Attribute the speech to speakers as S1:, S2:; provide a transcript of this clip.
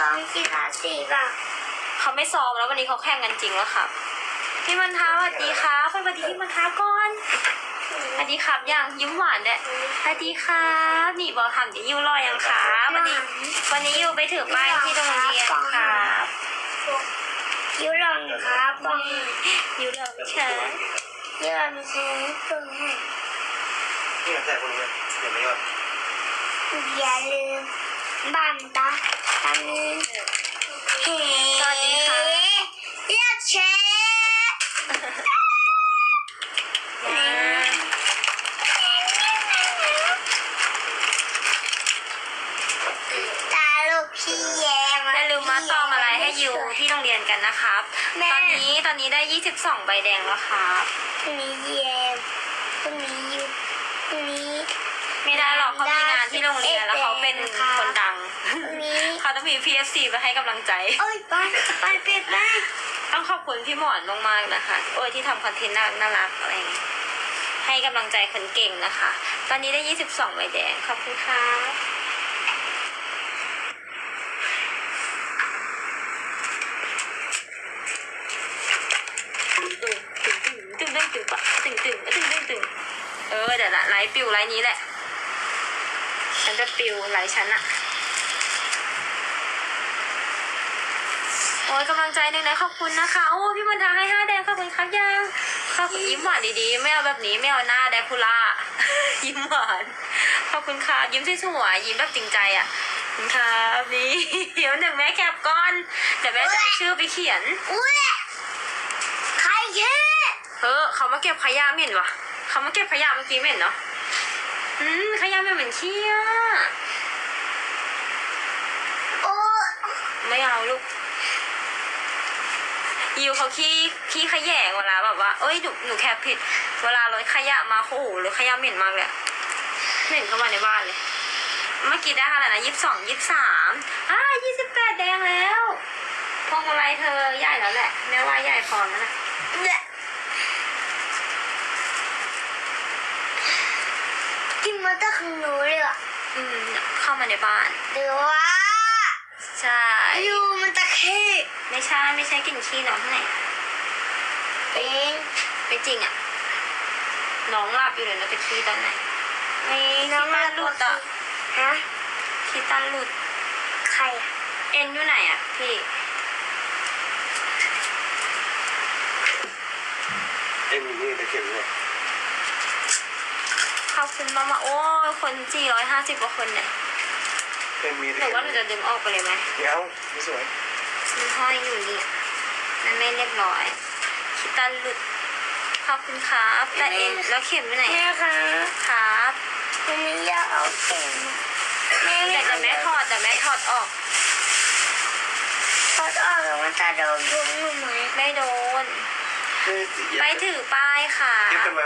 S1: ซ้อมกีฬาสีป่ะ
S2: เขาไม่ซ้อมแล้ววันนี้เขาแข่งกันจริงแล้วครับ พี่มันท้าสวัสดีครับสวัสดีพี่มันท้าก่อนสวัสดีครับยังยิ้มหวานเนี่ยสวัสดีครับนี่บอกทำจะยิ้วรอยยังครับวันนี้ วันนี้อยู่ไปถือป้ายที่โรงเรียนครับ
S1: ยูรองครับบอง
S2: ยิ้วรอยเชิญ
S1: ยูรองใช้ฝึกให้
S3: นี่มันใส่คนนี้เดี๋ยวไม่ยอด
S1: อย่าลืม บันตาตามีเฮ้
S2: สวัสดีค่ะ
S1: เลือกเชฟตาลูกพี่แยม
S2: อย่าลืมมาซ้อมอะไรให้ยูที่โรงเรียนกันนะครับ ตอนนี้ตอนนี้ได้ 22 ใบแดงแล้วครับ
S1: พรุ่งนี้แยมพรุ่งนี้ยูพรุ่งนี้
S2: ไม่ได้หรอกเขามีงานที่โรงเรียนแล้วเขาเป็นคนดัง
S1: พ รุ่งนี้
S2: เขาต้องมี PFC ไปให้กำลังใจ
S1: โอ้ยไปไปเปียกได้
S2: ต้องขอบคุณพี่หมอนมากๆนะคะ โอ้ยที่ทำคอนเทนต์น่าน่ารักอะไรอย่างเงี้ยให้กำลังใจคนเก่งนะคะ ตอนนี้ได้ 22ใบแดง ขอบคุณค่ะตึงตึงตึงตึงตึงปะตึงตึงตึงตึงตึงเออเดี๋ยวละไลฟ์ปิวไลฟ์นี้แหละฉันจะปิวไลฟ์ฉันอะ โอ้ยกำลังใจหนึ่งนะขอบคุณนะคะ โอ้พี่บรรทาให้ห้าแดงขอบคุณครับยังขอบคุณยิ้มหวานดีๆ ไม่เอาแบบนี้ไม่เอาหน้าแดกคูล่า ยิ้มหวาน ขอบคุณค่ะ ยิ้มสวยๆยิ้มแบบจริงใจอะขอบคุณครับนี่เดี๋ยวหนึ่งแม่แคปก้อน เดี๋ยวแม่จะเอาชื่อไปเขียน
S1: อุ้ยใครเช่
S2: เออเขามาเก็บขยะไม่เห็นวะเขามาเก็บขยะเมื่อกี้ไม่เห็นเนาะอืมขยะไม่เหมือนเชี่ย
S1: โอ้
S2: ไม่เอาลูก ยิวเขาขี้ขี้ขยงเวลาแบบว่าเอ้ยหนูหนูแคปผิด เวลารถขยะมาโอ้โหรถขยะเหม็นมากเลยอะเหม็นเข้ามาในบ้านเลย เมื่อกี้ได้เท่าไหร่นะยี่สิบสองยี่สิบสามอ่ายี่สิบแปดแดงแล้วพวงมาลัยเธอใหญ่แล้วแหละแม่ว่าใหญ่พอแล้วนะ
S1: เนี่ยกินมาตั้งของหนูเลยอะ
S2: อืมเข้ามาในบ้าน
S1: หรือว่า
S2: ใช่
S1: ยูมันตะเข้
S2: ไม่ใช่ไม่ใช่กลิ่นขี้น้องไหน
S1: เอง
S2: ไม่จริงอะ น้องหลับอยู่เลยนะไปขี้ตอนไหนไม่
S1: น้อง
S2: ขี้ตันหลุดอะ
S1: ฮะ
S2: ขี้ตันหลุด
S1: ใครอะ
S2: เอ็นอยู่ไหนอะพี่
S3: เอ็มนี่ตะเข็บเลย
S2: ขอบคุณมากมาโอ้ยคนสี่ร้อยห้าสิบกว่าคนเนี่ย
S3: เอ็มมี
S2: หนูว่าหนูจะดึงออกไปเลยไหม
S3: เดี๋ยวไม่สวย
S2: มันห้อยอยู่นี่มันไม่เรียบร้อยคิดตันหลุดขอบคุณครับแต่เอ็นแล้วเข็มอยู่ไหน
S1: แม่คะ
S2: ครับ
S1: วันนี้อยากเอาเข็มแม่
S2: แต่
S1: ไม่
S2: เดี๋ยวแม่ถอดแต่แม่ถอดออก
S1: ถอดออกแล้วมันจะโดนยุงหนูไหม
S2: ไม่โดน
S3: คือ
S2: ไปถือป้ายค่ะ
S3: เย็บกันไว้